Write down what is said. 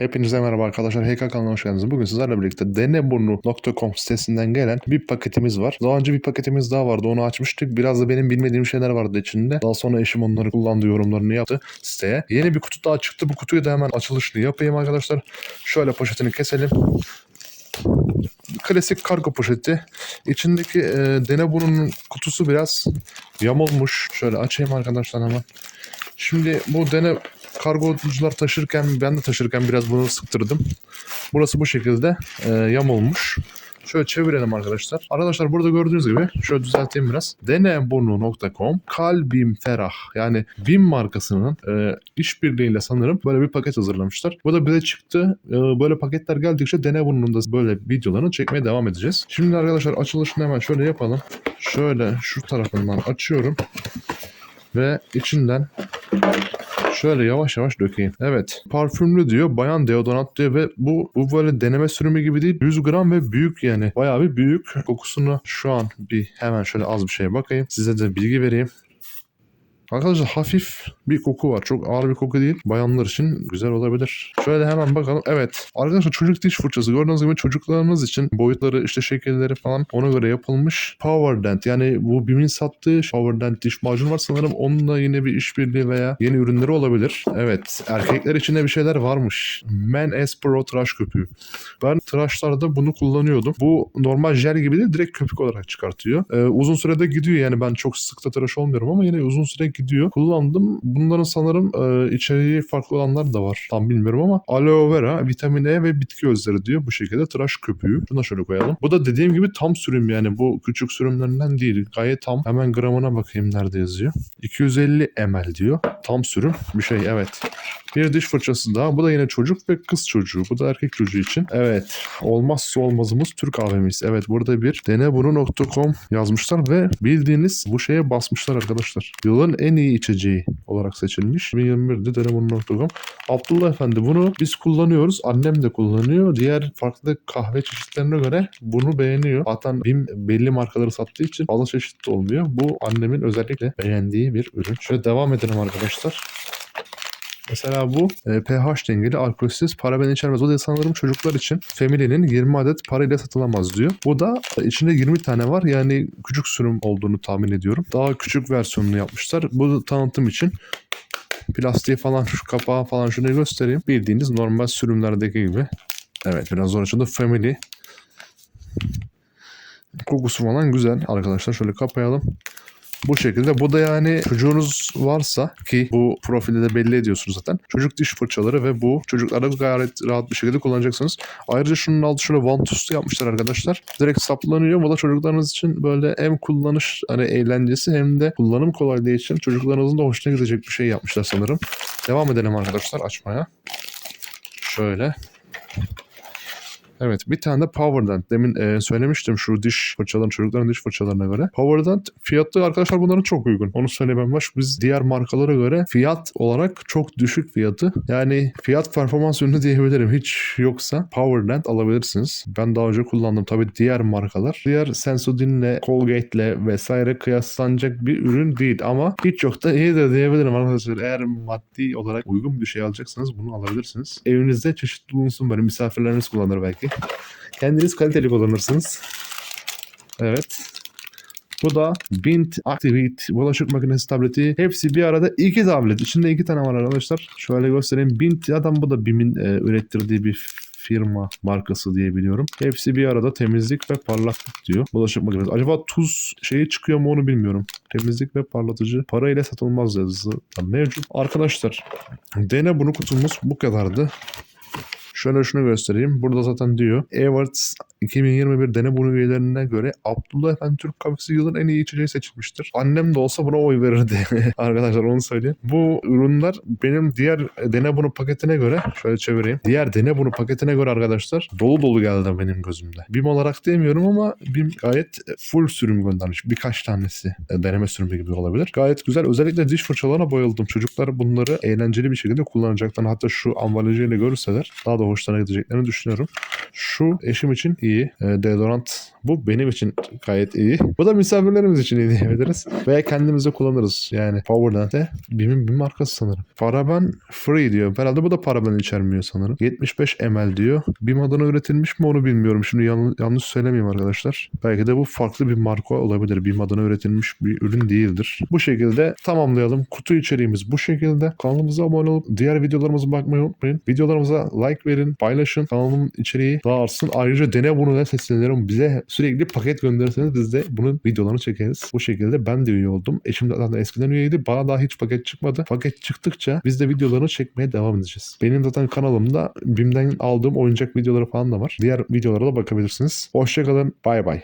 Hepinize merhaba arkadaşlar. HK kanalına hoş geldiniz. Bugün sizlerle birlikte deneburnu.com sitesinden gelen bir paketimiz var. Daha önce bir paketimiz daha vardı. Onu açmıştık. Biraz da benim bilmediğim şeyler vardı içinde. Daha sonra eşim onları kullandı, yorumlarını yaptı siteye. Yeni bir kutu daha çıktı. Bu kutuyu da hemen açılışını yapayım arkadaşlar. Şöyle poşetini keselim. Klasik kargo poşeti. İçindeki e, deneburunun kutusu biraz yamulmuş. Şöyle açayım arkadaşlar hemen. Şimdi bu dene kargocular taşırken ben de taşırken biraz bunu sıktırdım. Burası bu şekilde e, yamulmuş. Şöyle çevirelim arkadaşlar. Arkadaşlar burada gördüğünüz gibi şöyle düzelteyim biraz. Deneburnu.com Kalbim Ferah yani BİM markasının e, işbirliğiyle sanırım böyle bir paket hazırlamışlar. Bu da bize çıktı. E, böyle paketler geldikçe Deneburnu'nun da böyle videolarını çekmeye devam edeceğiz. Şimdi arkadaşlar açılışını hemen şöyle yapalım. Şöyle şu tarafından açıyorum. Ve içinden Şöyle yavaş yavaş dökeyim. Evet. Parfümlü diyor. Bayan deodorant diyor ve bu, bu böyle deneme sürümü gibi değil. 100 gram ve büyük yani. Bayağı bir büyük. Kokusunu şu an bir hemen şöyle az bir şeye bakayım. Size de bilgi vereyim. Arkadaşlar hafif bir koku var. Çok ağır bir koku değil. Bayanlar için güzel olabilir. Şöyle hemen bakalım. Evet. Arkadaşlar çocuk diş fırçası. Gördüğünüz gibi çocuklarınız için boyutları işte şekilleri falan ona göre yapılmış. Power Dent. Yani bu BİM'in sattığı Power Dent diş macunu var sanırım. Onunla yine bir işbirliği veya yeni ürünleri olabilir. Evet. Erkekler için de bir şeyler varmış. Men S Pro tıraş köpüğü. Ben tıraşlarda bunu kullanıyordum. Bu normal jel gibi değil direkt köpük olarak çıkartıyor. Ee, uzun sürede gidiyor yani ben çok sık da tıraş olmuyorum ama yine uzun süre gidiyor. Kullandım. Bunların sanırım e, içeriği farklı olanlar da var. Tam bilmiyorum ama aloe vera, vitamin E ve bitki özleri diyor. Bu şekilde tıraş köpüğü. Şunu da şöyle koyalım. Bu da dediğim gibi tam sürüm yani. Bu küçük sürümlerinden değil. Gayet tam. Hemen gramına bakayım nerede yazıyor. 250 ml diyor. Tam sürüm bir şey evet. Bir diş fırçası daha. Bu da yine çocuk ve kız çocuğu. Bu da erkek çocuğu için. Evet. Olmazsa olmazımız Türk kahvemiz. Evet burada bir denebunu.com yazmışlar ve bildiğiniz bu şeye basmışlar arkadaşlar. Yılın en iyi içeceği olarak seçilmiş. 2021'de denebunu.com. Abdullah Efendi bunu biz kullanıyoruz. Annem de kullanıyor. Diğer farklı kahve çeşitlerine göre bunu beğeniyor. Zaten BİM belli markaları sattığı için fazla çeşit de olmuyor. Bu annemin özellikle beğendiği bir ürün. Şöyle devam edelim arkadaşlar. Mesela bu e, pH dengeli alkolsüz paraben içermez. O da sanırım çocuklar için Family'nin 20 adet parayla satılamaz diyor. Bu da e, içinde 20 tane var. Yani küçük sürüm olduğunu tahmin ediyorum. Daha küçük versiyonunu yapmışlar. Bu tanıtım için plastiği falan şu kapağı falan şunu göstereyim. Bildiğiniz normal sürümlerdeki gibi. Evet biraz zor açıldı. Family. Kokusu falan güzel arkadaşlar. Şöyle kapayalım. Bu şekilde. Bu da yani çocuğunuz varsa ki bu profilde de belli ediyorsunuz zaten. Çocuk diş fırçaları ve bu çocuklarda gayet rahat bir şekilde kullanacaksınız. Ayrıca şunun altı şöyle vantuzlu yapmışlar arkadaşlar. Direkt saplanıyor. Bu da çocuklarınız için böyle hem kullanış hani eğlencesi hem de kullanım kolaylığı için çocuklarınızın da hoşuna gidecek bir şey yapmışlar sanırım. Devam edelim arkadaşlar açmaya. Şöyle. Evet bir tane de Powerdent. Demin e, söylemiştim şu diş fırçaların çocukların diş fırçalarına göre. Powerdent fiyatı arkadaşlar bunların çok uygun. Onu söylemem var. Biz diğer markalara göre fiyat olarak çok düşük fiyatı. Yani fiyat performans ürünü diyebilirim. Hiç yoksa Powerdent alabilirsiniz. Ben daha önce kullandım. Tabii diğer markalar. Diğer Sensodyne'le, Colgate'le vesaire kıyaslanacak bir ürün değil ama hiç yok da iyi de diyebilirim arkadaşlar. Eğer maddi olarak uygun bir şey alacaksanız bunu alabilirsiniz. Evinizde çeşitli bulunsun böyle misafirleriniz kullanır belki. Kendiniz kaliteli kullanırsınız. Evet. Bu da Bint Activate bulaşık makinesi tableti. Hepsi bir arada iki tablet. İçinde iki tane var arkadaşlar. Şöyle göstereyim. Bint adam bu da BİM'in e, ürettirdiği bir firma markası diye biliyorum. Hepsi bir arada temizlik ve parlaklık diyor. Bulaşık makinesi. Acaba tuz şeyi çıkıyor mu onu bilmiyorum. Temizlik ve parlatıcı parayla satılmaz yazısı mevcut. Arkadaşlar dene bunu kutumuz bu kadardı. Şöyle şunu göstereyim. Burada zaten diyor. Awards 2021 dene bunu üyelerine göre Abdullah Efendi Türk kahvesi yılın en iyi içeceği seçilmiştir. Annem de olsa buna oy verirdi. Arkadaşlar onu söyleyeyim. Bu ürünler benim diğer dene bunu paketine göre şöyle çevireyim. Diğer dene bunu paketine göre arkadaşlar dolu dolu geldi benim gözümde. BİM olarak demiyorum ama BİM gayet full sürüm göndermiş. Birkaç tanesi deneme sürümü gibi olabilir. Gayet güzel. Özellikle diş fırçalarına bayıldım. Çocuklar bunları eğlenceli bir şekilde kullanacaklar. Hatta şu ambalajıyla görürseler daha da hoşlarına gideceklerini düşünüyorum. Şu eşim için iyi. E, deodorant Bu benim için gayet iyi. Bu da misafirlerimiz için iyi diyebiliriz. Veya kendimize kullanırız. Yani Powerland'e BİM'in bir markası sanırım. Paraben free diyor. Herhalde bu da paraben içermiyor sanırım. 75 ml diyor. BİM adına üretilmiş mi onu bilmiyorum. Şimdi yan- yanlış söylemeyeyim arkadaşlar. Belki de bu farklı bir marka olabilir. BİM adına üretilmiş bir ürün değildir. Bu şekilde tamamlayalım. Kutu içeriğimiz bu şekilde. Kanalımıza abone olup diğer videolarımıza bakmayı unutmayın. Videolarımıza like verin, paylaşın. Kanalımın içeriği daha artsın. Ayrıca dene bunu da sesleniyorum. Bize sürekli paket gönderirseniz biz de bunun videolarını çekeriz. Bu şekilde ben de üye oldum. Eşim de zaten eskiden üyeydi. Bana daha hiç paket çıkmadı. Paket çıktıkça biz de videolarını çekmeye devam edeceğiz. Benim zaten kanalımda BİM'den aldığım oyuncak videoları falan da var. Diğer videolara da bakabilirsiniz. Hoşçakalın. Bay bay.